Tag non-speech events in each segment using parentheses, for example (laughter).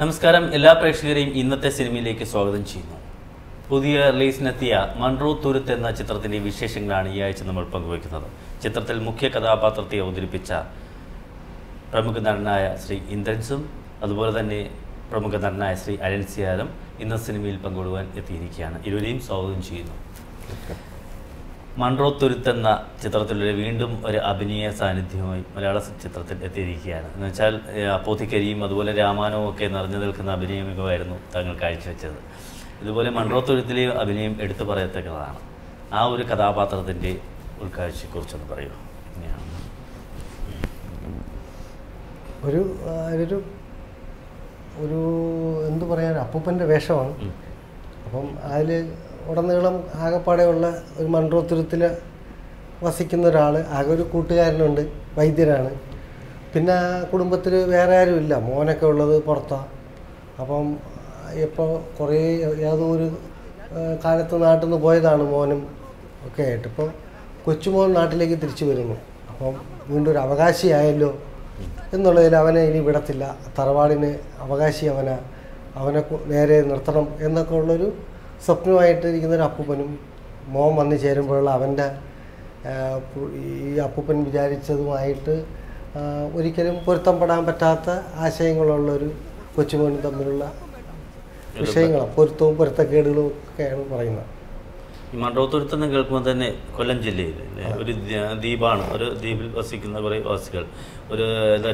നമസ്കാരം. എല്ലാ പ്രേക്ഷകരെയും ഇന്നത്തെ സിനിമയിലേക്ക് സ്വാഗതം ചെയ്യുന്നു. പുതിയ റിലീസിനെത്തിയ മൺറൂ തുരുത്ത് എന്ന ചിത്രത്തിന്റെ വിശേഷങ്ങളാണ് ഈ ആഴ്ച നമ്മൾ പങ്കുവയ്ക്കുന്നത്. ചിത്രത്തിൽ മുഖ്യ കഥാപാത്രത്തെ അവതരിപ്പിച്ച പ്രമുഖ നടനായ ശ്രീ ഇന്ദ്രൻസും അതുപോലെ തന്നെ പ്രമുഖ നടനായ ശ്രീ അരൻസിയാരും ഇന്ന സിനിമയിൽ പങ്കെടുക്കാൻ എത്തിയിരിക്കുകയാണ്. ഇരുവരെയും സ്വാഗതം ചെയ്യുന്നു. മൺറോ തുരുത്ത് എന്ന ചിത്രത്തിലൂടെ വീണ്ടും ഒരു അഭിനയ സാന്നിധ്യമായി മലയാള ചിത്രത്തിൽ എത്തിയിരിക്കുകയാണ്. എന്ന് വെച്ചാൽ അപ്പോത്തിക്കരിയും അതുപോലെ രാമാനവും ഒക്കെ നിറഞ്ഞു നിൽക്കുന്ന അഭിനയ മികവായിരുന്നു താങ്കൾ കാഴ്ചവെച്ചത്. ഇതുപോലെ മൺറോ തുരുത്തിലെ അഭിനയം എടുത്തു പറയത്തക്കതാണ്. ആ ഒരു കഥാപാത്രത്തിന്റെ ഉൾക്കാഴ്ചയെക്കുറിച്ചൊന്ന് പറയൂ. ഒരു ഒരു ഒരു എന്തു പറയാൻ അപ്പൂപ്പന്റെ വേഷമാണ്. അപ്പം അതിൽ ഉടനീളം ആകെപ്പാടെയുള്ള ഒരു മൺറോത്തുരത്തിൽ വസിക്കുന്ന ഒരാൾ ആകെ ഒരു കൂട്ടുകാരനുണ്ട് വൈദ്യരാണ് പിന്നെ കുടുംബത്തിൽ വേറെ ആരുമില്ല മോനൊക്കെ ഉള്ളത് പുറത്താണ് അപ്പം ഇപ്പോൾ കുറേ ഏതോ ഒരു കാലത്ത് നാട്ടിൽ നിന്ന് പോയതാണ് മോനും ഒക്കെ ആയിട്ട്. ഇപ്പോൾ കൊച്ചുമോൻ നാട്ടിലേക്ക് തിരിച്ചു വരുന്നു. അപ്പം വീണ്ടും ഒരു അവകാശിയായല്ലോ എന്നുള്ളതിൽ അവനെ ഇനി വിടത്തില്ല. തറവാടിന് അവകാശി അവനെ. അവനെ നേരെ നിർത്തണം എന്നൊക്കെ ഉള്ളൊരു സ്വപ്നമായിട്ട് ഇരിക്കുന്ന ഒരു അപ്പൂപ്പനും മോൻ വന്നു ചേരുമ്പോഴുള്ള അവന്റെ ഈ അപ്പൂപ്പൻ വിചാരിച്ചതുമായിട്ട് ഒരിക്കലും പൊരുത്തപ്പെടാൻ പറ്റാത്ത ആശയങ്ങളുള്ളൊരു കൊച്ചുമോനും തമ്മിലുള്ള വിഷയങ്ങളാണ്. പൊരുത്തവും പൊരുത്തക്കേടുകളും ഒക്കെയാണ് പറയുന്നത്. ഈ മൺറോ തുരുത്ത് എന്ന് കേൾക്കുമ്പോൾ തന്നെ കൊല്ലം ജില്ലയിൽ ഒരു ദ്വീ- ദ്വീപാണ്. ഒരു ദ്വീപിൽ വസിക്കുന്ന കുറേ വാസികൾ. ഒരു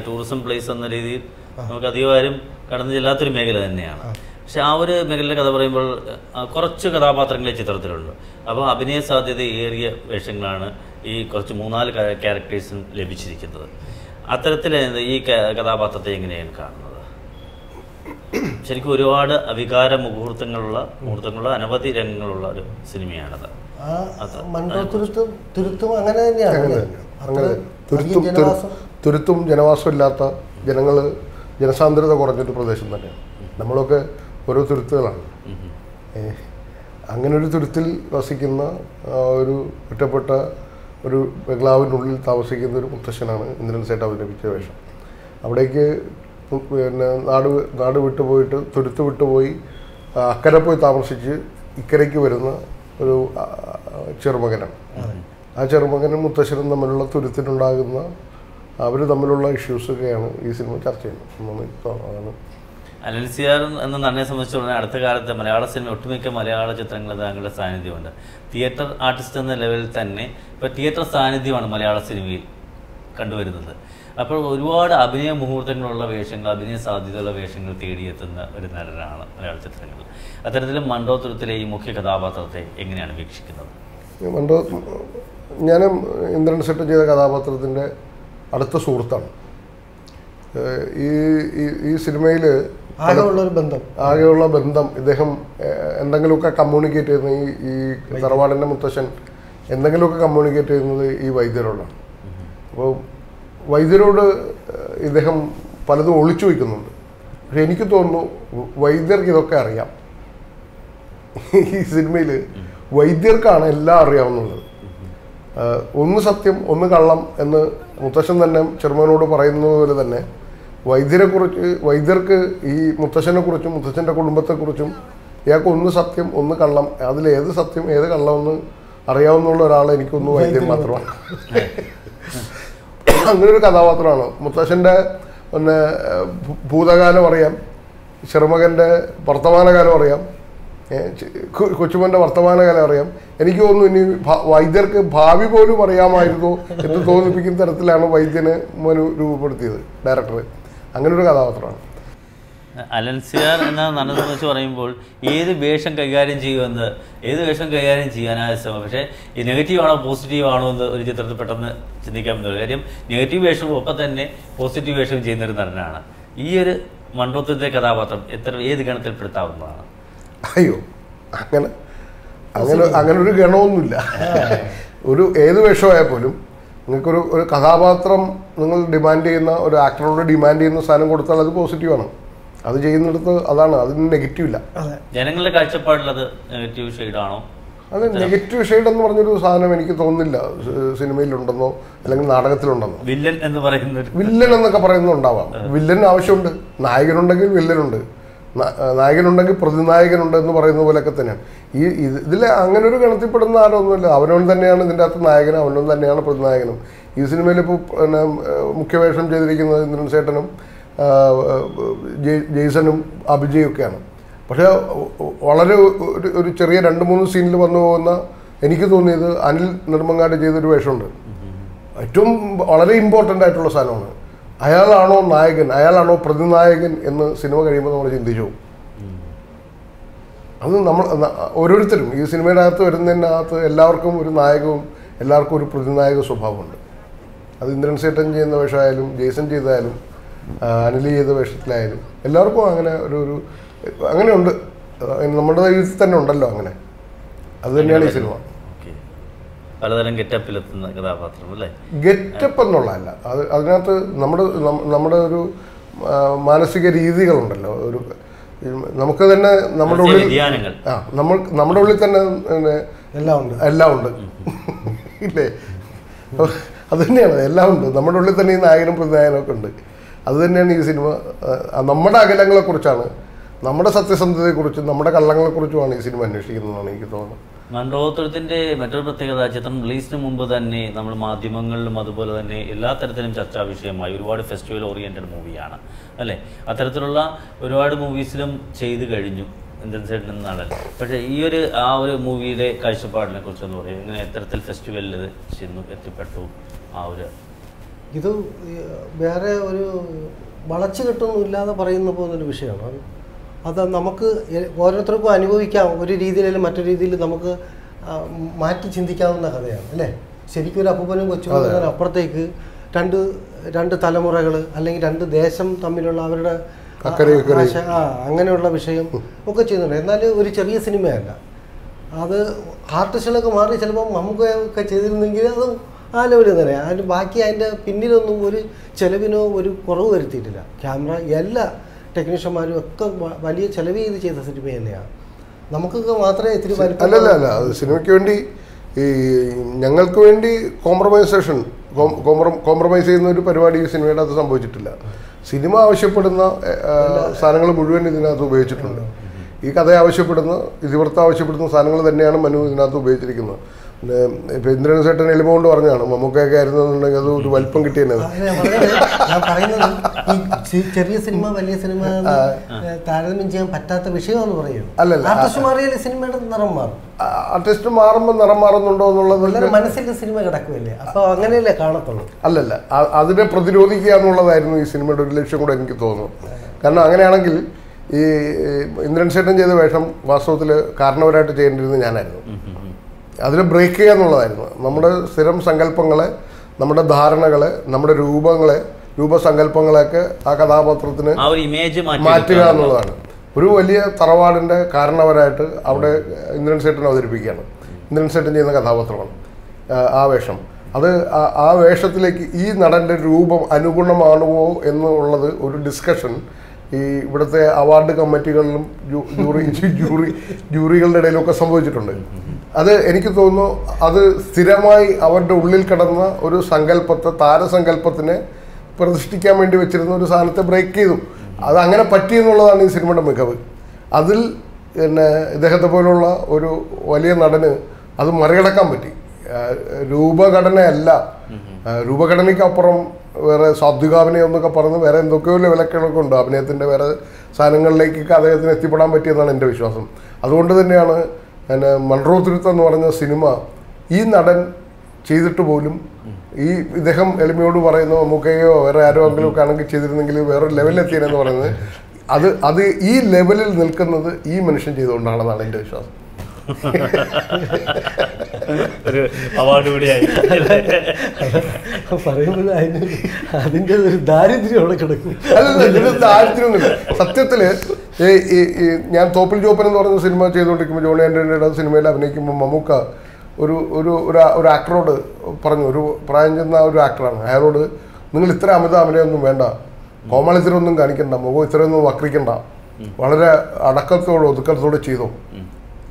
ടൂറിസം പ്ലേസ് എന്ന രീതിയിൽ നമുക്ക് അധികം ആരും കടന്നു ചെല്ലാത്തൊരു മേഖല തന്നെയാണ്. പക്ഷെ ആ ഒരു മേഖലയിലെ കഥ പറയുമ്പോൾ കുറച്ച് കഥാപാത്രങ്ങളെ ചിത്രത്തിലുണ്ട് അപ്പോൾ അഭിനയ സാധ്യത ഏറിയ വേഷങ്ങളാണ് ഈ കുറച്ച് മൂന്നാൽ ക്യാരക്ടേഴ്സും ലഭിച്ചിരിക്കുന്നത്. അത്തരത്തിൽ ഈ കഥാപാത്രത്തെ എങ്ങനെയാണ് കാണുന്നത്? ശരിക്കും ഒരുപാട് അവികാര മുഹൂർത്തങ്ങളുള്ള മുഹൂർത്തങ്ങളുള്ള അനവധി രംഗങ്ങളുള്ള ഒരു സിനിമയാണത്. തുരുത്തും അങ്ങനെ തന്നെയാണ്. തുരുത്തും ജനവാസം. ഇല്ലാത്ത ജനങ്ങൾ ജനസാന്ദ്രത കുറഞ്ഞൊരു പ്രദേശം തന്നെയാണ്. നമ്മളൊക്കെ ഓരോ തുരുത്തുകളാണ്. അങ്ങനെ ഒരു തുരുത്തിൽ വസിക്കുന്ന ഒരു ഒറ്റപ്പെട്ട ഒരു ബംഗ്ലാവിനുള്ളിൽ താമസിക്കുന്ന ഒരു മുത്തശ്ശനാണ് ഇന്ദ്രൻ സേട്ട് അവതരിപ്പിച്ച വേഷം. അവിടേക്ക് പിന്നെ നാട് നാട് വിട്ടുപോയിട്ട് തുരുത്ത് വിട്ടുപോയി അക്കരെ പോയി താമസിച്ച് ഇക്കരയ്ക്ക് വരുന്ന ഒരു ചെറുമകനാണ്. ആ ചെറുമകനും മുത്തശ്ശനും തമ്മിലുള്ള തുരുത്തിനുണ്ടാകുന്ന അവർ തമ്മിലുള്ള ഇഷ്യൂസൊക്കെയാണ് ഈ സിനിമ ചർച്ച ചെയ്യുന്നത്. അതാണ് അലൻസിയാർ എന്ന നടനെ സംബന്ധിച്ചിടത്തോളം അടുത്ത കാലത്ത് മലയാള സിനിമ ഒട്ടുമിക്ക മലയാള ചിത്രങ്ങളിൽ താങ്കളുടെ സാന്നിധ്യമുണ്ട്. തിയേറ്റർ ആർട്ടിസ്റ്റ് എന്ന ലെവലിൽ തന്നെ ഇപ്പോൾ തിയേറ്റർ സാന്നിധ്യമാണ് മലയാള സിനിമയിൽ കണ്ടുവരുന്നത്. അപ്പോൾ ഒരുപാട് അഭിനയ മുഹൂർത്തങ്ങളുള്ള വേഷങ്ങൾ അഭിനയ സാധ്യതയുള്ള വേഷങ്ങൾ തേടിയെത്തുന്ന ഒരു നടനാണ് മലയാള ചിത്രങ്ങൾ. അത്തരത്തിൽ മണ്ടോത്തുരത്തിലെ ഈ മുഖ്യ കഥാപാത്രത്തെ എങ്ങനെയാണ് വീക്ഷിക്കുന്നത്? മണ്ടോ ഞാനും ഇന്ദ്രൻ സെറ്റ് ചെയ്ത കഥാപാത്രത്തിന്റെ അടുത്ത സുഹൃത്താണ്. ഈ- ഈ സിനിമയിൽ ആകെ ബന്ധം. ആകെയുള്ള ബന്ധം. ഇദ്ദേഹം എന്തെങ്കിലുമൊക്കെ കമ്മ്യൂണിക്കേറ്റ് ചെയ്യുന്ന ഈ ഈ തറവാടിന്റെ മുത്തശ്ശൻ എന്തെങ്കിലുമൊക്കെ കമ്മ്യൂണിക്കേറ്റ് ചെയ്യുന്നത് ഈ വൈദ്യരോടാണ്. അപ്പോൾ വൈദ്യരോട് ഇദ്ദേഹം പലതും ഒളിച്ചു വയ്ക്കുന്നുണ്ട്. പക്ഷെ എനിക്ക് തോന്നുന്നു വൈദ്യർക്ക് ഇതൊക്കെ അറിയാം. ഈ സിനിമയിൽ വൈദ്യർക്കാണ് എല്ലാം അറിയാവുന്നത്. ഒന്ന് സത്യം ഒന്ന് കള്ളം എന്ന് മുത്തശ്ശൻ തന്നെ ചെറുമനോട് പറയുന്നത് പോലെ തന്നെ വൈദ്യരെ കുറിച്ച് വൈദ്യർക്ക് ഈ മുത്തശ്ശനെ കുറിച്ചും മുത്തശ്ശന്റെ കുടുംബത്തെക്കുറിച്ചും ഇയാൾക്ക് ഒന്ന് സത്യം ഒന്ന് കള്ളം. അതിൽ ഏത് സത്യം ഏത് കള്ളമെന്ന് അറിയാവുന്ന ഒരാൾ എനിക്കൊന്ന് വൈദ്യം മാത്രമാണ് (laughs) അങ്ങനെ ഒരു കഥാപാത്രമാണ്. മുത്തശ്ശന്റെ പിന്നെ ഭൂതകാലം അറിയാം ചെറുമകന്റെ വർത്തമാനകാലം അറിയാം കൊച്ചുമോന്റെ വർത്തമാനകാലം അറിയാം. എനിക്ക് തോന്നുന്നു ഇനി വൈദ്യർക്ക് ഭാവി പോലും അറിയാമായിരുന്നു എന്ന് തോന്നിപ്പിക്കുന്ന തരത്തിലാണ് വൈദ്യനെ മോന് രൂപപ്പെടുത്തിയത് ഡയറക്ടർ അങ്ങനെ ഒരു കഥാപാത്രമാണ് അലൻസിയാർ എന്ന നടനെ വെച്ച് പറയുമ്പോൾ ഏത് വേഷം കൈകാര്യം ചെയ്യുമെന്ന് ഏത് വേഷം കൈകാര്യം ചെയ്യാനാവശ്യമാണ് ശ്രമം? പക്ഷേ ഈ നെഗറ്റീവ് ആണോ പോസിറ്റീവ് ആണോ എന്ന് ഒരു ചിത്രത്തിൽ പെട്ടെന്ന് ചിന്തിക്കാൻ പറ്റില്ല കാര്യം നെഗറ്റീവ് വേഷവും ഒപ്പം തന്നെ പോസിറ്റീവ് വേഷവും ചെയ്യുന്ന ഒരു നടനാണ്. ഈ ഒരു മണ്ഡലത്തിന്റെ കഥാപാത്രം എത്ര ഏത് ഗണത്തിൽപ്പെടുത്താവുന്നതാണ് അയ്യോ അങ്ങനെ അങ്ങനെ അങ്ങനെ ഒരു ഗണമൊന്നുമില്ല. ഒരു ഏത് വേഷമായാൽ പോലും നിങ്ങൾക്കൊരു ഒരു കഥാപാത്രം നിങ്ങൾ ഡിമാൻഡ് ചെയ്യുന്ന ഒരു ആക്ടറോട് ഡിമാൻഡ് ചെയ്യുന്ന സാധനം കൊടുത്താൽ അത് പോസിറ്റീവാണ് അത് ചെയ്യുന്നിടത്ത് അതാണ് അതിന് നെഗറ്റീവ് ഇല്ല. അതെ. ജനങ്ങളുടെ കാഴ്ചപ്പാടിലത് നെഗറ്റീവ് ഷെയ്ഡാണോ അത് നെഗറ്റീവ് ഷെയ്ഡ് എന്ന് പറഞ്ഞൊരു സാധനം എനിക്ക് തോന്നുന്നില്ല. സിനിമയിലുണ്ടെന്നോ അല്ലെങ്കിൽ നാടകത്തിലുണ്ടെന്നോ. വില്ലൻ എന്ന് പറയുന്ന വില്ലൻ എന്നൊക്കെ പറയുന്നുണ്ടാവാം വില്ലൻ ആവശ്യമുണ്ട്. നായകനുണ്ടെങ്കിൽ വില്ലനുണ്ട്. നായകനുണ്ടെങ്കിൽ പ്രതിനായകനുണ്ട് എന്ന് പറയുന്ന പോലെയൊക്കെ തന്നെയാണ്. ഈ ഇത് ഇതിൽ അങ്ങനെ ഒരു ഗണത്തിൽപ്പെടുന്ന ആരൊന്നുമില്ല. അവനോട് തന്നെയാണ് ഇതിന്റെ അകത്ത് നായകനും അവനോട് തന്നെയാണ് പ്രതിനായകനും. ഈ സിനിമയിൽ ഇപ്പോൾ പിന്നെ മുഖ്യവേഷം ചെയ്തിരിക്കുന്നത് ഇന്ദ്രൻ സേട്ടനും ജെയ്സണും അഭിജയും ഒക്കെയാണ്. പക്ഷേ വളരെ ഒരു ഒരു ചെറിയ രണ്ട് മൂന്ന് സീനിൽ വന്നു പോകുന്ന എനിക്ക് തോന്നിയത് അനിൽ നെടുമങ്ങാട് ചെയ്തൊരു വേഷമുണ്ട്. ഏറ്റവും വളരെ ഇമ്പോർട്ടന്റ് ആയിട്ടുള്ള സാധനമാണ്. അയാളാണോ നായകൻ അയാളാണോ പ്രതിനായകൻ എന്ന് സിനിമ കഴിയുമ്പോൾ നമ്മൾ ചിന്തിച്ചു. അത് നമ്മൾ ഓരോരുത്തരും ഈ സിനിമയുടെ അകത്ത് വരുന്നതിനകത്ത് എല്ലാവർക്കും ഒരു നായകവും എല്ലാവർക്കും ഒരു പ്രതിനായക സ്വഭാവമുണ്ട്. അത് ഇന്ദ്രൻ സേട്ടൻ ചെയ്യുന്ന വേഷമായാലും ജേസൺ ചെയ്തായാലും അനിലി അനിൽ ചെയ്ത വേഷത്തിലായാലും എല്ലാവർക്കും അങ്ങനെ ഒരു ഒരു അങ്ങനെയുണ്ട്. നമ്മുടെ ജീവിതത്തിൽ തന്നെ ഉണ്ടല്ലോ അങ്ങനെ. അത് തന്നെയാണ് ഈ സിനിമ. പലതരം ഗെറ്റപ്പിലെത്തുന്ന കഥാപാത്രം അല്ലേ? ഗെറ്റപ്പ് എന്നുള്ളതല്ല. അത് അതിനകത്ത് നമ്മുടെ നമ്മുടെ ഒരു മാനസിക രീതികളുണ്ടല്ലോ. ഒരു നമുക്ക് തന്നെ നമ്മുടെ ഉള്ളിൽ ആ നമ്മൾ നമ്മുടെ ഉള്ളിൽ തന്നെ എല്ലാം ഉണ്ട്. എല്ലാം ഉണ്ട്. ഇല്ലേ? അത് തന്നെയാണ്. എല്ലാം ഉണ്ട്. നമ്മുടെ ഉള്ളിൽ തന്നെ ഈ നായകനും പ്രതിനായകനും ഒക്കെ ഉണ്ട്. അത് തന്നെയാണ് ഈ സിനിമ. നമ്മുടെ അകലങ്ങളെക്കുറിച്ചാണ്. നമ്മുടെ സത്യസന്ധതയെക്കുറിച്ചും നമ്മുടെ കള്ളങ്ങളെക്കുറിച്ചുമാണ് ഈ സിനിമ അന്വേഷിക്കുന്നതെന്നാണ് എനിക്ക് തോന്നുന്നത്. മൺറോത്തുരത്തിന്റെ മറ്റൊരു പ്രത്യേകത ചിത്രം റിലീസിന് മുമ്പ് തന്നെ നമ്മൾ മാധ്യമങ്ങളിലും അതുപോലെ തന്നെ എല്ലാ തരത്തിലും ചർച്ചാ വിഷയമായി ഒരുപാട് ഫെസ്റ്റിവൽ ഓറിയന്റഡ് മൂവിയാണ് അല്ലേ? അത്തരത്തിലുള്ള ഒരുപാട് മൂവീസിലും ചെയ്തു കഴിഞ്ഞു ഇന്ത്യൻ സൈഡിൽ പക്ഷേ ഈ ഒരു ആ ഒരു മൂവിയുടെ കാഴ്ചപ്പാടിനെ കുറിച്ച് എന്ന് പറയും ഇങ്ങനെ എത്തരത്തിൽ ഫെസ്റ്റിവലിൽ ചെന്നു എത്തിപ്പെട്ടു ആ ഒരു ഇത് വേറെ ഒരു വളച്ചു കെട്ടൊന്നും ഇല്ലാതെ പറയുന്ന പോകുന്നൊരു വിഷയമാണ്. അത് നമുക്ക് ഓരോരുത്തർക്കും അനുഭവിക്കാം. ഒരു രീതിയിലും മറ്റൊരു രീതിയിൽ നമുക്ക് മാറ്റി ചിന്തിക്കാവുന്ന കഥയാണ് അല്ലേ? ശരിക്കും ഒരു അപ്പൂപ്പനും കൊച്ചുമകനും അപ്പുറത്തേക്ക് രണ്ട് രണ്ട് തലമുറകൾ അല്ലെങ്കിൽ രണ്ട് ദേശം തമ്മിലുള്ള അവരുടെ ആ അങ്ങനെയുള്ള വിഷയം ഒക്കെ ചെയ്യുന്നുണ്ട്. എന്നാൽ ഒരു ചെറിയ സിനിമയല്ല. അത് ആർട്ടിസ്റ്റുകളൊക്കെ മാറി ചിലപ്പോൾ നമുക്കൊക്കെ ചെയ്തിരുന്നെങ്കിൽ അത് ആ ലെവലിൽ തന്നെ. അതിന് ബാക്കി അതിന്റെ പിന്നിലൊന്നും ഒരു ചെലവിനോ ഒരു കുറവ് വരുത്തിയിട്ടില്ല. ക്യാമറ എല്ലാ ടെക്നീഷ്യന്മാരും ഒക്കെ വലിയ ചെലവ് ചെയ്ത് ചെയ്ത സിനിമ തന്നെയാണ് നമുക്കൊക്കെ മാത്രമേ ഇത്തിരി അല്ലല്ല അല്ല അത് സിനിമയ്ക്ക് വേണ്ടി ഈ ഞങ്ങൾക്ക് വേണ്ടി കോംപ്രമൈസേഷൻ കോംപ്രമൈസ് ചെയ്യുന്ന ഒരു പരിപാടി ഈ സിനിമയുടെ അത് സംഭവിച്ചിട്ടില്ല. സിനിമ ആവശ്യപ്പെടുന്ന സാധനങ്ങൾ മുഴുവൻ ഇതിനകത്ത് ഉപയോഗിച്ചിട്ടുണ്ട്. ഈ കഥ ആവശ്യപ്പെടുന്ന ഇതിവൃത്തം ആവശ്യപ്പെടുന്ന സാധനങ്ങൾ തന്നെയാണ് മനു ഇതിനകത്ത് ഉപയോഗിച്ചിരിക്കുന്നത്. പിന്നെ ഇപ്പൊ ഇന്ദ്രൻ സേട്ടൻ എളിമ കൊണ്ട് പറഞ്ഞാണ് മമ്മൂക്കൊക്കെ ആയിരുന്നുണ്ടെങ്കിൽ അത് ഒരു വലിപ്പം കിട്ടിയത് ചെറിയ സിനിമ വലിയ സിനിമ താരതമ്യം ചെയ്യാൻ പറ്റാത്ത വിഷയമാണെന്ന് പറയുന്നത് അല്ലല്ല. ആർട്ടിസ്റ്റ് സിനിമയുടെ നിറം മാറും. ആർട്ടിസ്റ്റ് മാറുമ്പോൾ നിറം മാറുന്നുണ്ടോ എന്നുള്ളത് മനസ്സിൽ സിനിമ കിടക്കുമല്ലേ? അപ്പോൾ അങ്ങനെയല്ലേ കാണത്തുള്ളൂ. അല്ലല്ല അതിനെ പ്രതിരോധിക്കുക എന്നുള്ളതായിരുന്നു ഈ സിനിമയുടെ ഒരു ലക്ഷ്യം കൂടെ എനിക്ക് തോന്നുന്നു. കാരണം അങ്ങനെയാണെങ്കിൽ ഈ ഇന്ദ്രൻ സേട്ടൻ ചെയ്ത വേഷം വാസ്തവത്തിൽ കാരണവരായിട്ട് ചെയ്യേണ്ടിരുന്നത് ഞാനായിരുന്നു. അതിനെ ബ്രേക്ക് ചെയ്യുക എന്നുള്ളതായിരുന്നു. നമ്മുടെ സ്ഥിരം സങ്കല്പങ്ങളെ നമ്മുടെ ധാരണകളെ നമ്മുടെ രൂപങ്ങളെ രൂപസങ്കല്പങ്ങളെയൊക്കെ ആ കഥാപാത്രത്തിന് മാറ്റുക എന്നുള്ളതാണ്. ഒരു വലിയ തറവാടിന്റെ കാരണവരായിട്ട് അവിടെ ഇന്ദ്രൻ സേട്ടൻ അവതരിപ്പിക്കുകയാണ്. ഇന്ദ്രൻ സേട്ടൻ ചെയ്യുന്ന കഥാപാത്രമാണ്. ആ, വേഷം. അത് ആ- ആ വേഷത്തിലേക്ക് ഈ നടന്റെ രൂപം അനുഗുണമാണോ എന്നുള്ളത് ഒരു ഡിസ്കഷൻ ഈ ഇവിടുത്തെ അവാർഡ് കമ്മിറ്റികളിലും ജൂറി ജൂറി ജൂറികളുടെ ഇടയിലൊക്കെ സംഭവിച്ചിട്ടുണ്ട്. അത് എനിക്ക് തോന്നുന്നു അത് സ്ഥിരമായി അവരുടെ ഉള്ളിൽ കിടന്ന ഒരു സങ്കല്പത്തെ താരസങ്കല്പത്തിനെ പ്രതിഷ്ഠിക്കാൻ വേണ്ടി വെച്ചിരുന്ന ഒരു സാധനത്തെ ബ്രേക്ക് ചെയ്തു. അത് അങ്ങനെ പറ്റി എന്നുള്ളതാണ് ഈ സിനിമയുടെ മികവ്. അതിൽ പിന്നെ ഇദ്ദേഹത്തെ പോലുള്ള ഒരു വലിയ നടന് അത് മറികടക്കാൻ പറ്റി. രൂപഘടനയല്ല. രൂപഘടനയ്ക്കപ്പുറം വേറെ സാത്വികാഭിനയം എന്നൊക്കെ പറഞ്ഞ് വേറെ എന്തൊക്കെയോ ലെവലൊക്കെ ഉണ്ട്. അഭിനയത്തിന്റെ വേറെ സാധനങ്ങളിലേക്കൊക്കെ അദ്ദേഹത്തിന് എത്തിപ്പെടാൻ പറ്റിയെന്നാണ് എന്റെ വിശ്വാസം. അതുകൊണ്ട് തന്നെയാണ് പിന്നെ മൺറോ തിരുത്തം എന്ന് പറഞ്ഞ സിനിമ ഈ നടൻ ചെയ്തിട്ട് പോലും ഈ ഇദ്ദേഹം എളിമയോട് പറയുന്നു മമ്മൂക്കയോ വേറെ ആരോ എങ്കിലും ഒക്കെ ആണെങ്കിൽ ചെയ്തിരുന്നെങ്കിൽ വേറെ ലെവലിലെത്തിയെന്ന് പറയുന്നത്. അത് അത് ഈ ലെവലിൽ നിൽക്കുന്നത് ഈ മനുഷ്യൻ ചെയ്തുകൊണ്ടാണെന്നാണ് എന്റെ വിശ്വാസം. ഒരു അവാർഡ് കൂടിയായി പറയുമ്പോൾ അതിന് അതിന്റെ ഒരു ദാരിദ്ര്യം അവിടെ കിടക്കും. അല്ലല്ല ഇതിന് ദാരിദ്ര്യമൊന്നുമില്ല. സത്യത്തിൽ ഈ ഞാൻ തോപ്പിൽ ജോപ്പൻ എന്ന് പറഞ്ഞ സിനിമ ചെയ്തുകൊണ്ടിരിക്കുമ്പോൾ ജോണി ആന്റണിയുടെ സിനിമയിൽ അഭിനയിക്കുമ്പോൾ മമ്മൂക്ക ഒരു ഒരു ഒരു ഒരു ആക്ടറോട് പറഞ്ഞു ഒരു പ്രായം ചെന്ന ഒരു ആക്ടറാണ് അയാളോട് നിങ്ങൾ ഇത്ര അമിത അഭിനയമൊന്നും വേണ്ട. കോമാളിത്തരമൊന്നും കാണിക്കണ്ട. മുഖം ഇത്രയൊന്നും വക്രിക്കണ്ട. വളരെ അടക്കത്തോടെ ഒതുക്കത്തോടെ ചെയ്തു.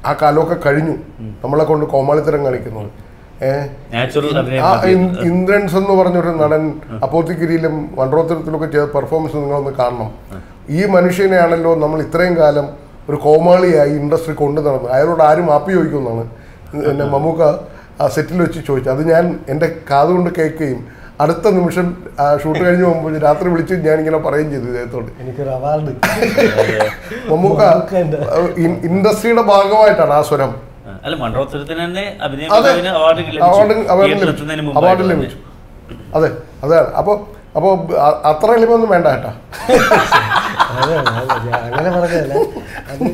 ആ കാലമൊക്കെ കഴിഞ്ഞു. നമ്മളെ കൊണ്ട് കോമാളിത്തരം കാണിക്കുന്നത് ഇന്ദ്രൻസ് എന്ന് പറഞ്ഞൊരു നടൻ അപ്പോത്തിക്കിരിയിലും വണ്ടോത്തരത്തിലൊക്കെ ചെയ്ത പെർഫോമൻസ് നിങ്ങളൊന്ന് കാണണം. ഈ മനുഷ്യനെയാണല്ലോ നമ്മൾ ഇത്രയും കാലം ഒരു കോമാളിയായി ഇൻഡസ്ട്രി കൊണ്ടു നടന്നത്. അയാളോട് ആരും മാപ്പി ചോദിക്കുന്നതാണ് എന്നെ മമ്മൂക്ക ആ സെറ്റിൽ വെച്ച് ചോദിച്ചു അത് ഞാൻ എന്റെ കാതുകൊണ്ട് കേൾക്കുകയും അടുത്ത നിമിഷം ഷൂട്ട് കഴിഞ്ഞ് പോകുമ്പോൾ രാത്രി വിളിച്ച് ഞാൻ ഇങ്ങനെ പറയുകയും ചെയ്തു ഇദ്ദേഹത്തോട്. എനിക്ക് അവാർഡ് മമ്മൂക്ക ഇൻഡസ്ട്രിയുടെ ഭാഗമായിട്ടാണ് ആ സ്വരം. അല്ല തന്നെ അതെ. അവാർഡ് അവാർഡ് അവാർഡ് ലഭിച്ചു. അതെ അതാണ് അപ്പോൾ അപ്പോൾ അത്ര എളിമൊന്നും വേണ്ട കേട്ടാ അതെ, അതെ, അത്.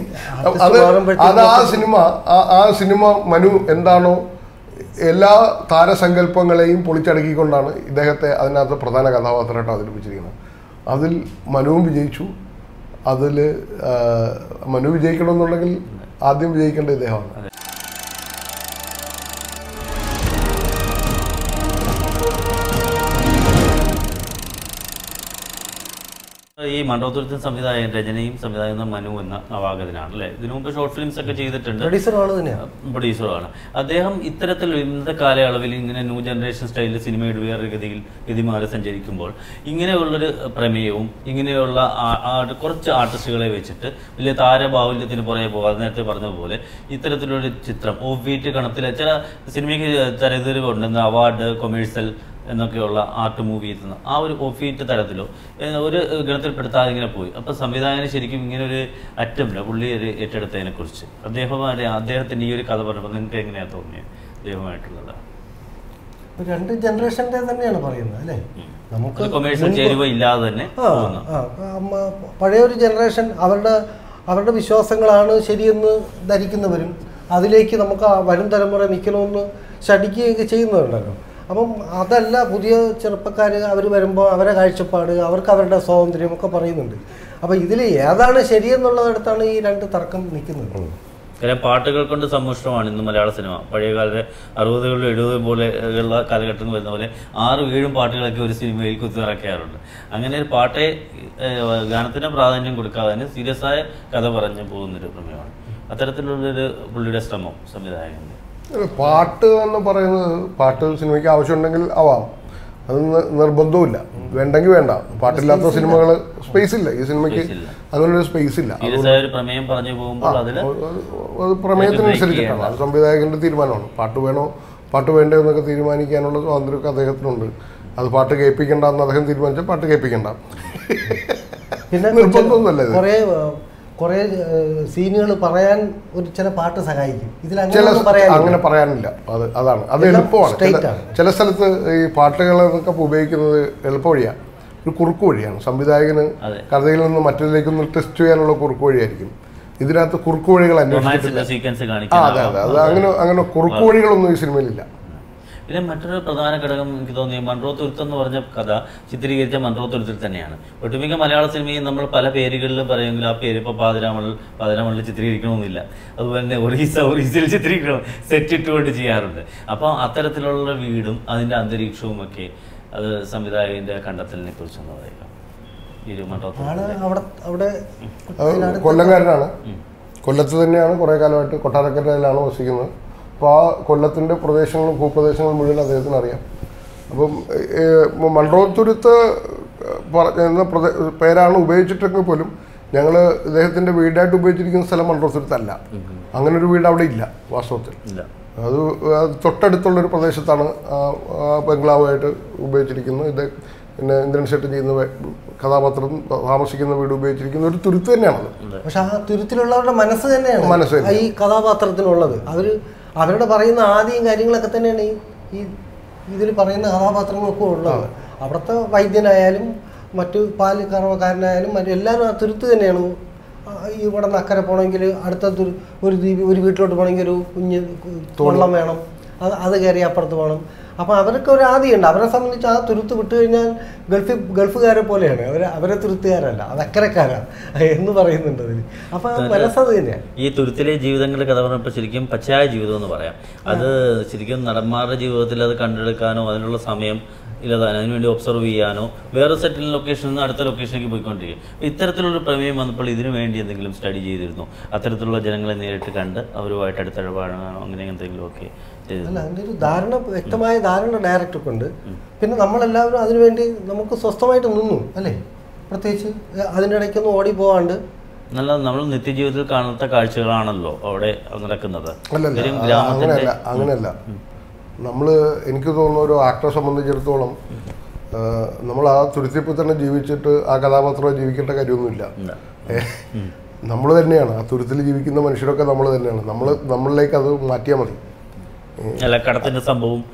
അത് ആ സിനിമ ആ- ആ സിനിമ മനു എന്താണോ എല്ലാ താരസങ്കല്പങ്ങളെയും പൊളിച്ചടക്കിക്കൊണ്ടാണ് ഇദ്ദേഹത്തെ അതിനകത്ത് പ്രധാന കഥാപാത്രമായിട്ട് അവതരിപ്പിച്ചിരിക്കുന്നത്. അതിൽ മനുവും വിജയിച്ചു. അതിൽ മനു വിജയിക്കണമെന്നുണ്ടെങ്കിൽ ആദ്യം വിജയിക്കേണ്ട ഇദ്ദേഹമാണ്. ഈ മണ്ഡോത്തുരത്തിൻ സംവിധായകൻ രചനയും സംവിധായകൻ മനു എന്ന നവാഗതനാണ് അല്ലേ? ഇതിനു മുമ്പ് ഷോർട്ട് ഫിലിംസ് ഒക്കെ ചെയ്തിട്ടുണ്ട്. പ്രൊഡ്യൂസറാണ് തന്നെയാണ് പ്രൊഡ്യൂസറാണ് അദ്ദേഹം ഇത്തരത്തിൽ ഇന്നത്തെ കാലയളവിൽ ഇങ്ങനെ ന്യൂ ജനറേഷൻ സ്റ്റൈലിൽ സിനിമയുടെ വേറെ ഗതിയിൽ ഗതിമാറി സഞ്ചരിക്കുമ്പോൾ ഇങ്ങനെയുള്ളൊരു പ്രമേയവും ഇങ്ങനെയുള്ള കുറച്ച് ആർട്ടിസ്റ്റുകളെ വെച്ചിട്ട് വലിയ താരബാഹുല്യത്തിന് പുറകെ പോകാതെ നേരത്തെ പറഞ്ഞതുപോലെ ഇത്തരത്തിലൊരു ചിത്രം ഒ വി ടി കണത്തിലെ ചില സിനിമയ്ക്ക് തരതിരിവുണ്ടെന്ന് അവാർഡ് കൊമേഴ്സ്യൽ എന്നൊക്കെയുള്ള ആർട്ട് മൂവീസ് ആ ഒരു ഒഫീറ്റ് തരത്തിലോ ഒരു ഗണത്തിൽപ്പെടുത്താതെ ഇങ്ങനെ പോയി. അപ്പൊ സംവിധായകന് ശരിക്കും ഇങ്ങനെ ഒരു അറ്റംപ്റ്റ് പുള്ളി ഒരു ഏറ്റെടുത്തതിനെ കുറിച്ച്. അദ്ദേഹമാരെ അദ്ദേഹത്തിന്റെ ഈ ഒരു കഥ പറഞ്ഞപ്പോൾ നിങ്ങൾക്ക് എങ്ങനെയാണ് തോന്നിയത് അദ്ദേഹമായിട്ടുള്ളത് രണ്ട് ജനറേഷന്റെ തന്നെയാണ് പറയുന്നത് അല്ലേ? നമുക്ക് കൊമേഴ്സ്യൽ ചേരുവ ഇല്ലാതെ തന്നെ പഴയ ഒരു ജനറേഷൻ അവരുടെ അവരുടെ വിശ്വാസങ്ങളാണ് ശരിയെന്ന് ധരിക്കുന്നവരും അതിലേക്ക് നമുക്ക് വരും തലമുറ നിൽക്കണമെന്ന് ശടിക്കുകയൊക്കെ ചെയ്യുന്നവരുണ്ടല്ലോ. അപ്പം അതല്ല പുതിയ ചെറുപ്പക്കാർ അവർ വരുമ്പോൾ അവരെ കാഴ്ചപ്പാട് അവർക്ക് അവരുടെ സ്വാതന്ത്ര്യം ഒക്കെ പറയുന്നുണ്ട്. അപ്പം ഇതിൽ ഏതാണ് ശരിയെന്നുള്ളതിടത്താണ് ഈ രണ്ട് തർക്കം നിൽക്കുന്നത്. കാര്യം പാട്ടുകൾ കൊണ്ട് സമ്പുഷ്ടമാണ് ഇന്ന് മലയാള സിനിമ. പഴയകാല അറുപതുകളിലും എഴുപതും പോലെ ഉള്ള കാലഘട്ടങ്ങൾ വരുന്ന പോലെ ആറും ഏഴും പാട്ടുകളൊക്കെ ഒരു സിനിമയിൽ കുത്തിറക്കാറുണ്ട്. അങ്ങനെ ഒരു പാട്ടേ ഗാനത്തിന് പ്രാധാന്യം കൊടുക്കാതെ തന്നെ സീരിയസ് ആയ കഥ പറഞ്ഞു പോകുന്നൊരു പ്രമേയമാണ്. അത്തരത്തിലുള്ളൊരു പുള്ളിയുടെ ശ്രമം സംവിധായകന്റെ പാട്ട് എന്ന് പറയുന്നത് പാട്ട് സിനിമയ്ക്ക് ആവശ്യമുണ്ടെങ്കിൽ ആവാം. അത് നിർബന്ധവുമില്ല. വേണ്ടെങ്കിൽ വേണ്ട. പാട്ടില്ലാത്ത സിനിമകൾ സ്പേസ് ഇല്ല. ഈ സിനിമയ്ക്ക് അതുപോലൊരു. സ്പേസ് ഇല്ല. സീരിയസ് ആയ ഒരു പ്രമേയം പറഞ്ഞു പോകുമ്പോൾ അതിൽ അത് പ്രമേയത്തിനനുസരിച്ചിട്ടാണ്. അത് സംവിധായകന്റെ തീരുമാനമാണ്. പാട്ട് വേണോ പാട്ട് വേണ്ടോ എന്നൊക്കെ തീരുമാനിക്കാനുള്ള സ്വാതന്ത്ര്യമൊക്കെ അദ്ദേഹത്തിനുണ്ട്. അത് പാട്ട് കേൾപ്പിക്കണ്ട എന്ന് അദ്ദേഹം തീരുമാനിച്ചാൽ പാട്ട് കേൾപ്പിക്കണ്ട. പിന്നെ നിർബന്ധമൊന്നുമല്ല ഇത്. കുറേ സീനുകൾ പറയാൻ ഒരു ചില പാട്ട് സഹായിക്കും. ഇതിൽ ചില അങ്ങനെ പറയാനില്ല. അത് അതാണ്. അത് എളുപ്പമാണ്. ചില-. സ്ഥലത്ത് ഈ പാട്ടുകൾ എന്നൊക്കെ ഉപയോഗിക്കുന്നത് എളുപ്പ വഴിയാണ് ഒരു കുറുക്ക് വഴിയാണ്. സംവിധായകന്. കഥയിൽ നിന്ന് മറ്റൊന്നിലേക്കൊന്ന് ടെസ്റ്റ് ചെയ്യാനുള്ള കുറുക്ക് വഴിയായിരിക്കും. ഇതിനകത്ത് കുറുക്ക് വഴികൾ അന്വേഷിച്ചിട്ടില്ല. അതെ അതെ. അത് അങ്ങനെ അങ്ങനെ കുറുക്ക് വഴികളൊന്നും ഈ സിനിമയിലില്ല. പിന്നെ മറ്റൊരു പ്രധാന ഘടകം എനിക്ക് തോന്നി മൺറോ തുരുത്ത് എന്ന് പറഞ്ഞ കഥ ചിത്രീകരിച്ച മൺറോ തുരുത്തിൽ തന്നെയാണ്. ഒട്ടുമിക്ക മലയാള സിനിമയും നമ്മൾ പല പേരുകളിൽ പറയുമെങ്കിൽ ആ പേര് ഇപ്പോൾ പാതിരാമൾ പാതിരാമണിൽ ചിത്രീകരിക്കണമെന്നില്ല. അതുപോലെ തന്നെ ഒറീസ ഒറീസയിൽ ചിത്രീകരിക്കണം. സെറ്റ് ഇട്ടുകൊണ്ട് ചെയ്യാറുണ്ട്. അപ്പോൾ അത്തരത്തിലുള്ള വീടും അതിന്റെ അന്തരീക്ഷവും ഒക്കെ അത് സംവിധായകന്റെ കണ്ടെത്തലിനെ കുറിച്ചൊന്ന് പറയുക ഈ ഒരു മൺറോ അവിടെ അവിടെ കൊല്ലംകാരനാണ്. കൊല്ലത്ത് തന്നെയാണ് കുറെ കാലമായിട്ട് കൊട്ടാരക്കരയിലാണ് വസിക്കുന്നത്. അപ്പോൾ ആ കൊല്ലത്തിന്റെ പ്രദേശങ്ങളും ഭൂപ്രദേശങ്ങളും മുഴുവൻ അദ്ദേഹത്തിന് അറിയാം. അപ്പം മൺറോത്തുരുത്ത് പറഞ്ഞ എന്ന പ്രദേ- പേരാണ് ഉപയോഗിച്ചിട്ടെങ്കിൽ പോലും ഞങ്ങൾ ഇദ്ദേഹത്തിന്റെ വീടായിട്ട് ഉപയോഗിച്ചിരിക്കുന്ന സ്ഥലം മൺറോത്തുരുത്തല്ല അങ്ങനെ ഒരു വീട് അവിടെ ഇല്ല വാസ്തവത്തിൽ. ഇല്ല. അത് തൊട്ടടുത്തുള്ള തൊട്ടടുത്തുള്ളൊരു പ്രദേശത്താണ് ബംഗ്ലാവായിട്ട് ഉപയോഗിച്ചിരിക്കുന്നത് ഇത്. പിന്നെ ഇന്ദ്രൻ ഷെട്ടി ചെയ്യുന്ന കഥാപാത്രം താമസിക്കുന്ന വീട് ഉപയോഗിച്ചിരിക്കുന്ന ഒരു തുരുത്ത് തന്നെയാണത്. പക്ഷെ ആ തുരുത്തിലുള്ളവരുടെ മനസ്സ് തന്നെയാണ് മനസ്സ്. ഈ കഥാപാത്രത്തിനുള്ളത് അവർ അവരുടെ പറയുന്ന ആദ്യം കാര്യങ്ങളൊക്കെ തന്നെയാണ് ഈ ഇതിൽ പറയുന്ന കഥാപാത്രങ്ങൾക്കും ഉള്ളത്. അവിടുത്തെ വൈദ്യനായാലും മറ്റു പാൽ കറവക്കാരനായാലും മറ്റു എല്ലാവരും ആ തുരുത്ത് തന്നെയാണ്. ഇവിടെ നിന്ന് അക്കരെ പോകണമെങ്കിൽ അടുത്ത ഒരു ദ്വീപ് ഒരു വീട്ടിലോട്ട് പോകണമെങ്കിൽ ഒരു കുഞ്ഞ് തോള്ളം വേണം. അത് അത് കയറി അപ്പുറത്ത് പോകണം. അപ്പം അവർക്ക് ഒരു ആദിയുണ്ട്. അവരെ സംബന്ധിച്ച് ആ തുരുത്ത് വിട്ടു കഴിഞ്ഞാൽ ഗൾഫിൽ ഗൾഫുകാരെ പോലെയാണ്. അവർ അവരെ തുരുത്തുകാരല്ല. അത് അക്കരക്കാരാണ് എന്ന് പറയുന്നുണ്ട് അതിൽ അപ്പോൾ മനസ്സത് തന്നെയാണ് ഈ തുരുത്തിലെ ജീവിതങ്ങളുടെ കഥ പറഞ്ഞപ്പോൾ ശരിക്കും പച്ചയായ ജീവിതം എന്ന് പറയാം. അത് ശരിക്കും നടന്മാരുടെ ജീവിതത്തിൽ അത് കണ്ടെടുക്കാനോ അതിനുള്ള സമയം ഇല്ലതാനും അതിനുവേണ്ടി ഒബ്സർവ് ചെയ്യാനോ വേറെ സെറ്റിൽ ലൊക്കേഷനിൽ നിന്ന് അടുത്ത ലൊക്കേഷനിലേക്ക് പോയിക്കൊണ്ടിരിക്കും. അപ്പോൾ ഇത്തരത്തിലുള്ള പ്രമേയം വന്നപ്പോൾ ഇതിനു വേണ്ടി എന്തെങ്കിലും സ്റ്റഡി ചെയ്തിരുന്നു. അത്തരത്തിലുള്ള ജനങ്ങളെ നേരിട്ട് കണ്ട് അവരുമായിട്ട് അടുത്തിടപാടാനോ അങ്ങനെ എന്തെങ്കിലും ഒക്കെ ചെയ്തിരുന്നു അല്ല അതിന്റെ ഒരു ധാരണ വ്യക്തമായ ധാരണ ഡയറക്ടർക്കുണ്ട് പിന്നെ നമ്മളെല്ലാവരും അതിനുവേണ്ടി നമുക്ക് സ്വസ്ഥമായിട്ട് നിന്നു അല്ലേ? പ്രത്യേകിച്ച് അതിന്റെ ഇടയ്ക്കൊന്നും ഓടി പോവാണ്ട്. നല്ല നമ്മൾ നിത്യജീവിതത്തിൽ കാണാത്ത കാഴ്ചകളാണല്ലോ അവിടെ നടക്കുന്നത്. അങ്ങനെയല്ല അങ്ങനെയല്ല. നമ്മൾ എനിക്ക് തോന്നുന്ന ഒരു ആക്ടറെ സംബന്ധിച്ചിടത്തോളം നമ്മൾ ആ തുരുത്തിപ്പിൽ തന്നെ ജീവിച്ചിട്ട് ആ കഥാപാത്രം ജീവിക്കേണ്ട കാര്യമൊന്നുമില്ല. നമ്മൾ തന്നെയാണ്. ആ തുരുത്തിൽ ജീവിക്കുന്ന മനുഷ്യരൊക്കെ നമ്മൾ തന്നെയാണ്. നമ്മൾ നമ്മളിലേക്ക് അത് മാറ്റിയാൽ മതി. അല്ല കടത്തിന്റെ സംഭവം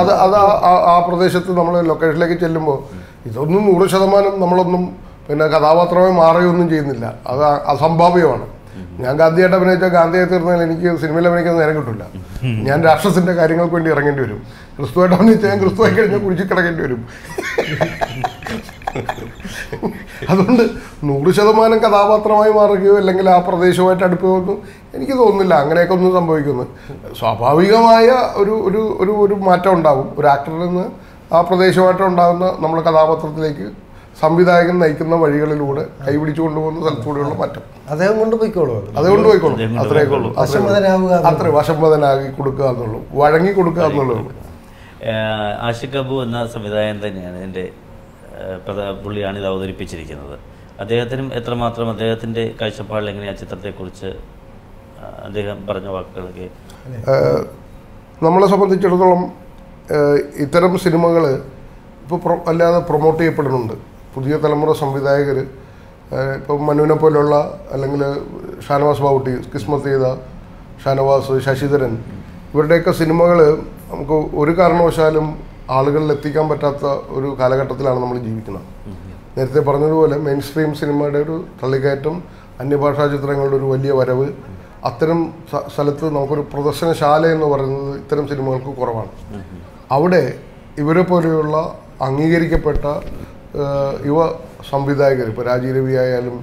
അത്. അത് ആ- പ്രദേശത്ത് നമ്മൾ ലൊക്കേഷനിലേക്ക് ചെല്ലുമ്പോൾ ഇതൊന്നും നൂറ് ശതമാനം നമ്മളൊന്നും പിന്നെ കഥാപാത്രമായി മാറുകയൊന്നും ചെയ്യുന്നില്ല. അത് അസംഭാവ്യമാണ്. ഞാൻ ഗാന്ധിയായിട്ട് അഭിനയിച്ച ഗാന്ധിയായി തീർന്നാൽ എനിക്ക് സിനിമയിൽ അഭിനയിക്കാൻ നേരം കിട്ടില്ല ഞാൻ രാക്ഷസിന്റെ കാര്യങ്ങൾക്ക് വേണ്ടി ഇറങ്ങേണ്ടി വരും. ക്രിസ്തുവായിട്ട് അഭിനയിച്ച ഞാൻ ക്രിസ്തുവായി കഴിഞ്ഞാൽ കുഴിച്ചു കിടക്കേണ്ടി വരും. അതുകൊണ്ട് നൂറ് ശതമാനം കഥാപാത്രമായി മാറുകയോ അല്ലെങ്കിൽ ആ പ്രദേശവുമായിട്ട് അടുപ്പ് എനിക്ക് തോന്നുന്നില്ല അങ്ങനെയൊക്കെ ഒന്നും സംഭവിക്കുന്നു സ്വാഭാവികമായ ഒരു ഒരു ഒരു ഒരു മാറ്റം ഉണ്ടാവും. ഒരു ആക്ടറിൽ നിന്ന് ആ പ്രദേശമായിട്ട് ഉണ്ടാകുന്ന നമ്മുടെ കഥാപാത്രത്തിലേക്ക് സംവിധായകൻ നയിക്കുന്ന വഴികളിലൂടെ കൈപിടിച്ചു കൊണ്ടുപോകുന്ന സ്ഥലത്തൂടെയുള്ള മാറ്റം. അദ്ദേഹം കൊണ്ട് പോയിക്കോളൂ അതുകൊണ്ട് പോയിക്കോളും. അദ്ദേഹം കൊണ്ട് പോയിക്കോളൂ. ഉള്ളൂ. അത്രേ ഉള്ളൂ. വശംവദനാവുക അത്ര വശംവദനാകി കൊടുക്കുക എന്നുള്ളൂ. വഴങ്ങി കൊടുക്കുക എന്നുള്ളൂ. ആഷിഖ് അബു എന്ന സംവിധായകൻ തന്നെയാണ് എന്റെ പുള്ളിയാണ് ഇത് അവതരിപ്പിച്ചിരിക്കുന്നത്. അദ്ദേഹത്തിനും എത്രമാത്രം അദ്ദേഹത്തിന്റെ കാഴ്ചപ്പാടിൽ എങ്ങനെയാണ് ചിത്രത്തെക്കുറിച്ച് അദ്ദേഹം പറഞ്ഞ വാക്കുകളൊക്കെ നമ്മളെ സംബന്ധിച്ചിടത്തോളം ഇത്തരം സിനിമകൾ ഇപ്പോൾ പ്രൊ അല്ലാതെ പ്രൊമോട്ട് ചെയ്യപ്പെടുന്നുണ്ട്. പുതിയ തലമുറ സംവിധായകർ ഇപ്പം മനുവിനെ പോലുള്ള അല്ലെങ്കിൽ ഷാനവാസ് ബാവുട്ടി കിസ്മത്ത് ചെയ്ത ഷാനവാസ് ശശിധരൻ ഇവരുടെയൊക്കെ സിനിമകൾ നമുക്ക് ഒരു കാരണവശാലും ആളുകളിൽ എത്തിക്കാൻ പറ്റാത്ത ഒരു കാലഘട്ടത്തിലാണ് നമ്മൾ ജീവിക്കുന്നത്. നേരത്തെ പറഞ്ഞതുപോലെ മെയിൻ സ്ട്രീം സിനിമയുടെ ഒരു തള്ളിക്കയറ്റം അന്യഭാഷാ ചിത്രങ്ങളുടെ ഒരു വലിയ വരവ് അത്തരം സ്ഥ- സ്ഥലത്ത് നമുക്കൊരു പ്രദർശനശാല എന്ന് പറയുന്നത് ഇത്തരം സിനിമകൾക്ക് കുറവാണ്. അവിടെ ഇവരെ പോലെയുള്ള അംഗീകരിക്കപ്പെട്ട യുവ സംവിധായകർ ഇപ്പോൾ രാജീവ് രവി ആയാലും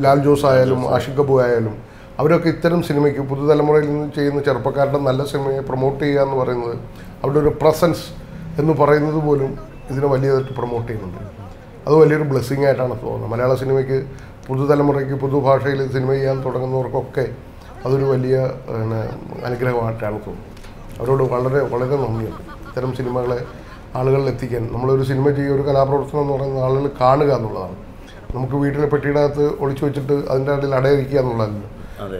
ലാൽ ജോസ് ആയാലും ആഷിഖ് കപൂർ ആയാലും അവരൊക്കെ ഇത്തരം സിനിമയ്ക്ക് പുതുതലമുറയിൽ നിന്ന് ചെയ്യുന്ന ചെറുപ്പക്കാരുടെ നല്ല സിനിമയെ പ്രൊമോട്ട് ചെയ്യുക എന്ന് പറയുന്നത് അവിടെ ഒരു പ്രസൻസ് എന്ന് പറയുന്നത് പോലും ഇതിനെ വലിയതായിട്ട് പ്രൊമോട്ട് ചെയ്യുന്നുണ്ട്. അത് വലിയൊരു ബ്ലെസ്സിങ് ആയിട്ടാണ് തോന്നുന്നത്. മലയാള സിനിമയ്ക്ക് പുതുതലമുറയ്ക്ക് പുതുഭാഷയിൽ സിനിമ ചെയ്യാൻ തുടങ്ങുന്നവർക്കൊക്കെ അതൊരു വലിയ പിന്നെ, അനുഗ്രഹമായിട്ടാണ് തോന്നുന്നത്. അവരോട് വളരെ വളരെ നന്ദിയുണ്ട്. ഇത്തരം സിനിമകളെ ആളുകളിൽ എത്തിക്കാൻ. നമ്മളൊരു സിനിമ ചെയ്യുക ഒരു കലാപ്രവർത്തനം എന്ന് പറയുന്നത് ആളുകൾ കാണുക എന്നുള്ളതാണ്. നമുക്ക് വീട്ടിലെ പെട്ടിയുടെ അകത്ത് ഒളിച്ചു വെച്ചിട്ട് അതിന്റെ ഇടയിൽ അടയിരിക്കുക എന്നുള്ളതല്ല.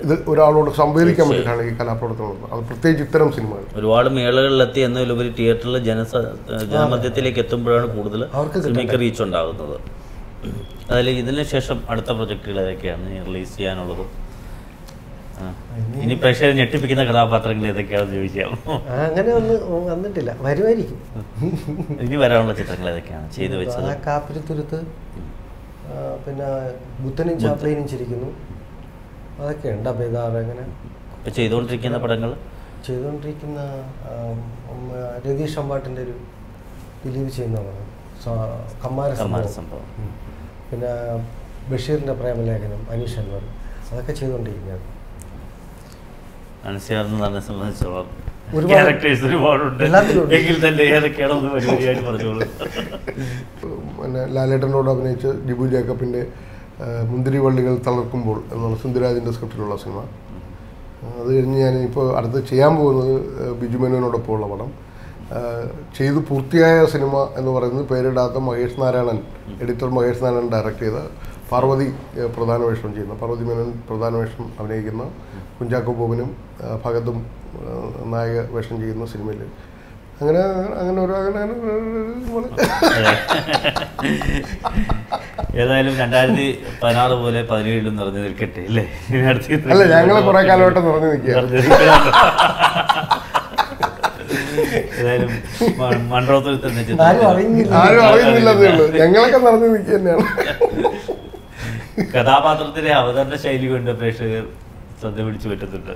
ഇത് ഒരാളോട് സംവേദിക്കാൻ വേണ്ടിയിട്ടാണ് ഈ കലാപ്രവർത്തനം അത് പ്രത്യേകിച്ച് ഇത്തരം സിനിമകൾ. ഒരുപാട് മേളകളിലെത്തി എന്നതിലുപരി തിയേറ്ററിൽ ജനസ ജനമധ്യത്തിലേക്ക് എത്തുമ്പോഴാണ് കൂടുതൽ അവർക്ക് സിനിമയ്ക്ക് റീച്ച് ഉണ്ടാകുന്നത്. അതിൽ ഇതിന് ശേഷം അടുത്ത പ്രൊജക്റ്റുകൾ ഏതൊക്കെയാണ് റിലീസ് ചെയ്യാനുള്ളത്. ഇനി പ്രേക്ഷകരെ ഞെട്ടിപ്പിക്കുന്ന കഥാപാത്രങ്ങൾ ഏതൊക്കെയാണെന്ന് ചോദിക്കാം. അങ്ങനെ ഒന്നും വന്നിട്ടില്ല. വരുമായിരിക്കും. ഇനി വരാനുള്ള ചിത്രങ്ങൾ ഏതൊക്കെയാണ്? ചെയ്തു വെച്ചത്. കാപ്പിരിത്തുരുത്ത് പിന്നെ ബുദ്ധനും ചാപ്ലിനും ചിരിക്കുന്നു. അതൊക്കെ ഉണ്ട് അബേദാർ അങ്ങനെ. ഇപ്പൊ ചെയ്തുകൊണ്ടിരിക്കുന്ന പടങ്ങൾ ചെയ്തുകൊണ്ടിരിക്കുന്ന രതീഷ് അമ്പാട്ടിന്റെ ഒരു ദിലീപ് പടം. കമ്മാര സംഭവം. പിന്നെ ബഷീറിന്റെ പ്രേമലേഖനം അനീഷ് അൻവർ. അതൊക്കെ ചെയ്തുകൊണ്ടിരിക്കുകയാണ്. മനസ്സിലാർന്ന് തന്നെ സംബന്ധിച്ചോളം ഒരുപാട്- ക്യാരക്ടേഴ്സ് ഒരുപാടുണ്ട്. എല്ലാത്തിലും ഉണ്ട്. എങ്കിൽ തന്നെ ഏതൊക്കെയാണെന്ന് പരിപാടിയായിട്ട് പറഞ്ഞോളൂ. പിന്നെ ലാലേട്ടനോട് അഭിനയിച്ച് ജിബു ജേക്കബിന്റെ ആ, മുന്തിരി വള്ളികൾ തളർക്കുമ്പോൾ എന്നുള്ള സുന്ദരാജിന്റെ സ്ക്രിപ്റ്റിലുള്ള സിനിമ. അത് കഴിഞ്ഞ് ഞാൻ ഇപ്പോൾ അടുത്ത് ചെയ്യാൻ പോകുന്നത് ബിജു മേനോനോടൊപ്പമുള്ള പടം. ചെയ്തു പൂർത്തിയായ സിനിമ എന്ന് പറയുന്നത് പേരിടാത്ത മഹേഷ് നാരായണൻ എഡിറ്റർ മഹേഷ് നാരായണൻ ഡയറക്റ്റ് ചെയ്ത പാർവതി പ്രധാന വേഷം ചെയ്യുന്ന. പാർവതി മേനൻ പ്രധാന വേഷം അഭിനയിക്കുന്ന. കുഞ്ചാക്കോ ബോബനും ഭഗതും നായക വേഷം ചെയ്യുന്ന സിനിമയിൽ അങ്ങനെ അങ്ങനെ ഒരു അങ്ങനെ. ഏതായാലും രണ്ടായിരത്തി പതിനാറ് പോലെ പതിനേഴിലും നിറഞ്ഞു നിൽക്കട്ടെ അല്ലേ? അല്ല ഞങ്ങൾ കുറെ കാലമായിട്ട് നിറഞ്ഞു നിൽക്കുക. ഏതായാലും. ആരും അറിയുന്നില്ലെന്നേ ഉള്ളൂ ഞങ്ങളൊക്കെ നടന്നു നിൽക്കുക തന്നെയാണ് കഥാപാത്രത്തിന്റെ അവതരണ ശൈലി കൊണ്ട് പ്രേക്ഷകർ ശ്രദ്ധ പിടിച്ചു പറ്റുന്നുണ്ട്.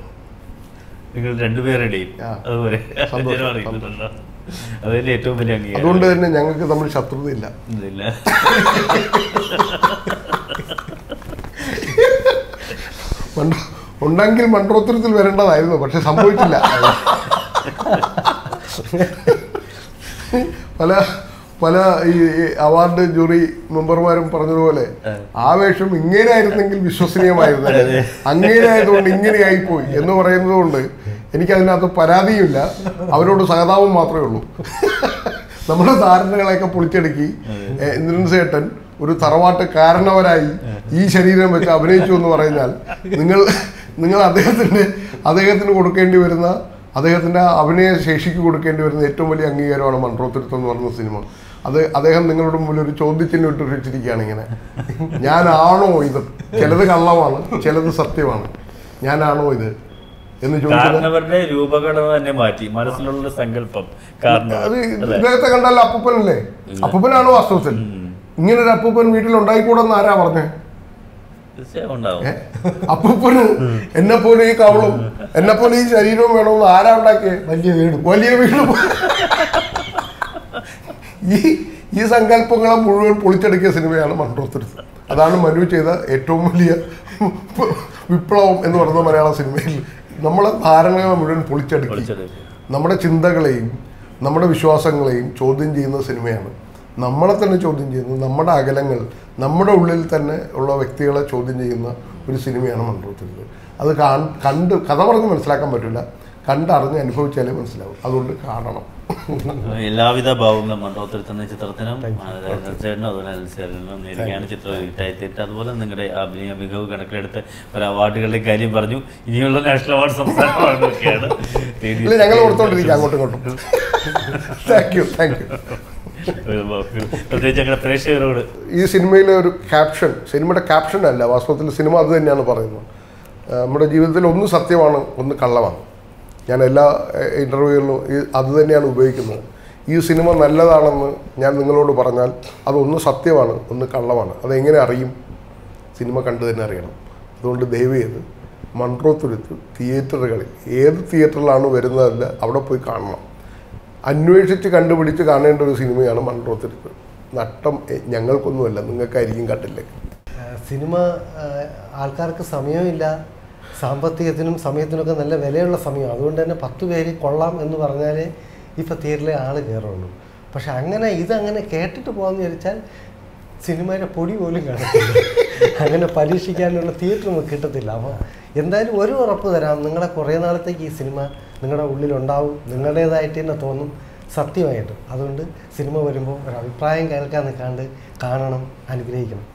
നിങ്ങൾ രണ്ടുപേരുടെയും. അതുപോലെ അറിയുന്നുണ്ടോ? അതല്ലേ ഏറ്റവും വലിയ അംഗീകാരം. അതുകൊണ്ട് തന്നെ ഞങ്ങൾക്ക് തമ്മിൽ ശത്രുതയില്ല. ഇല്ല ഉണ്ടെങ്കിൽ മണ്ഡോത്തരത്തിൽ വരേണ്ടതായിരുന്നു പക്ഷെ സംഭവിച്ചില്ല. (laughs) (laughs) പല പല ഈ അവാർഡ് ജൂറി മെമ്പർമാരും പറഞ്ഞതുപോലെ ആവേശം ഇങ്ങനെയായിരുന്നെങ്കിൽ വിശ്വസനീയമായിരുന്നു. (laughs) അങ്ങനെയായതുകൊണ്ട് ഇങ്ങനെയായി പോയി എന്ന് പറയുന്നത് കൊണ്ട് എനിക്ക് അതിനകത്ത് പരാതിയില്ല. അവരോട് സഹതാപം മാത്രമേ ഉള്ളൂ. (laughs) നമ്മുടെ ധാരണകളെയൊക്കെ പൊളിച്ചെടുക്കി. ഇന്ദ്രൻസേട്ടൻ ഇന്ദ്രൻ സേട്ടൻ ഒരു തറവാട്ട് കാരണവരായി ഈ ശരീരം വെച്ച് അഭിനയിച്ചു എന്ന് പറഞ്ഞാൽ നിങ്ങൾ നിങ്ങൾ അദ്ദേഹത്തിന് അദ്ദേഹത്തിന് കൊടുക്കേണ്ടി വരുന്ന അദ്ദേഹത്തിന്റെ അഭിനയ ശേഷിക്ക് കൊടുക്കേണ്ടി വരുന്ന ഏറ്റവും വലിയ അംഗീകാരമാണ് മൺട്രോത്തിരുത്തം എന്ന് പറയുന്ന സിനിമ. അത് അദ്ദേഹം നിങ്ങളുടെ മുമ്പിൽ ഒരു ചോദ്യത്തിന് ഇട്ട് വെച്ചിരിക്കുകയാണ് ഇങ്ങനെ. ഞാനാണോ ഇത്? ചിലത് കള്ളമാണ് ചിലത് സത്യമാണ്. ഞാനാണോ ഇത്? എന്ന് ചോദിക്കുന്നത് രൂപഘടന തന്നെ മാറ്റി മനസ്സിലുള്ള സങ്കല്പം കാരണം അത് ഇദ്ദേഹത്തെ കണ്ടാൽ അപ്പൂപ്പനല്ലേ? അപ്പൂപ്പനാണോ വാസ്തവത്തിൽ? ഇങ്ങനൊരു അപ്പൂപ്പൻ വീട്ടിൽ ഉണ്ടായിക്കൂടെന്ന് ആരാ പറഞ്ഞേ? അപ്പൂപ്പന് എന്നെ പോലെ ഈ കവളും എന്നെ പോലെ ഈ ശരീരവും വേണമെന്ന് ആരാ ഉണ്ടാക്കിയേ? വലിയ വീട്. വലിയ വീട്. ഈ ഈ സങ്കല്പങ്ങളെ മുഴുവൻ പൊളിച്ചെടുക്കിയ സിനിമയാണ് മൺട്രോത്തിരുത്ത് അതാണ് മനു ചെയ്ത ഏറ്റവും വലിയ വിപ്ലവം എന്ന് പറയുന്ന മലയാള സിനിമയിൽ നമ്മളെ ധാരണകളെ മുഴുവൻ പൊളിച്ചെടുക്കി. നമ്മുടെ ചിന്തകളെയും നമ്മുടെ വിശ്വാസങ്ങളെയും ചോദ്യം ചെയ്യുന്ന സിനിമയാണ്. നമ്മളെ തന്നെ ചോദ്യം ചെയ്യുന്ന. നമ്മുടെ അകലങ്ങൾ നമ്മുടെ ഉള്ളിൽ തന്നെ ഉള്ള വ്യക്തികളെ ചോദ്യം ചെയ്യുന്ന ഒരു സിനിമയാണ് മണ്ഡലത്തിലുള്ളത് അത് കണ്ട് കഥ പറഞ്ഞ് മനസ്സിലാക്കാൻ പറ്റില്ല. കണ്ടറിഞ്ഞ് അനുഭവിച്ചാലേ മനസ്സിലാവും. അതുകൊണ്ട് കാണണം. എല്ലാവിധ ഭാവങ്ങളും മണ്ടോത്തിരുത്തുന്ന ചിത്രത്തിനും ചേട്ടനും അതുപോലെ നേരിടുകയാണ് ചിത്രം ഹിറ്റായിത്തിട്ട് അതുപോലെ നിങ്ങളുടെ അഭിനയ മികവ് കണക്കിലെടുത്ത് ഒരു അവാർഡുകളുടെ കാര്യം പറഞ്ഞു. ഇനിയുള്ള നാഷണൽ അവാർഡ് സംസ്ഥാനമാണ് ഞങ്ങൾ കൊടുത്തോണ്ടിരിക്കുക അങ്ങോട്ടും ഇങ്ങോട്ടും. താങ്ക് യു താങ്ക് യു പ്രേക്ഷകരോട്. ഈ സിനിമയിലെ ഒരു ക്യാപ്ഷൻ സിനിമയുടെ ക്യാപ്ഷൻ അല്ല വാസ്തവത്തിൽ സിനിമ അത് തന്നെയാണ് പറയുന്നത്. നമ്മുടെ ജീവിതത്തിൽ ഒന്ന് സത്യമാണ് ഒന്ന് കള്ളമാണ്. ഞാൻ എല്ലാ ഇന്റർവ്യൂകളിലും അത് തന്നെയാണ് ഉപയോഗിക്കുന്നത്. ഈ സിനിമ നല്ലതാണെന്ന് ഞാൻ നിങ്ങളോട് പറഞ്ഞാൽ അതൊന്ന് സത്യമാണ് ഒന്ന് കള്ളമാണ്. അതെങ്ങനെ അറിയും? സിനിമ കണ്ടു തന്നെ അറിയണം. അതുകൊണ്ട് ദയവ് ചെയ്ത് മൺട്രോത്തുരുത്ത് തിയേറ്ററുകളിൽ ഏത് തിയേറ്ററിലാണ് വരുന്നതല്ല അവിടെ പോയി കാണണം. അന്വേഷിച്ച് കണ്ടുപിടിച്ച് കാണേണ്ട ഒരു സിനിമയാണ് മൺട്രോത്തുരുത്ത് നട്ടം ഞങ്ങൾക്കൊന്നുമല്ല നിങ്ങൾക്കായിരിക്കും കണ്ടില്ലേ? സിനിമ ആൾക്കാർക്ക് സമയമില്ല. സാമ്പത്തികത്തിനും സമയത്തിനൊക്കെ നല്ല വിലയുള്ള സമയം. അതുകൊണ്ട് തന്നെ പത്ത് പേര് കൊള്ളാം എന്ന് പറഞ്ഞാലേ ഇപ്പം തിയേറ്ററിലെ ആൾ കയറുള്ളൂ. പക്ഷെ അങ്ങനെ ഇതങ്ങനെ കേട്ടിട്ട് പോകാമെന്ന് വിചാരിച്ചാൽ സിനിമയുടെ പൊടി പോലും കാണത്തില്ല. അങ്ങനെ പരീക്ഷിക്കാനുള്ള തിയേറ്റർ നമുക്ക് കിട്ടത്തില്ല. അപ്പോൾ എന്തായാലും ഒരു ഉറപ്പ് തരാം. നിങ്ങളെ കുറേ നാളത്തേക്ക് ഈ സിനിമ നിങ്ങളുടെ ഉള്ളിലുണ്ടാവും. നിങ്ങളുടേതായിട്ട് തന്നെ തോന്നും സത്യമായിട്ടും. അതുകൊണ്ട് സിനിമ വരുമ്പോൾ ഒരു അഭിപ്രായം കേൾക്കാൻ നിൽക്കാണ്ട് കാണണം അനുഗ്രഹിക്കണം.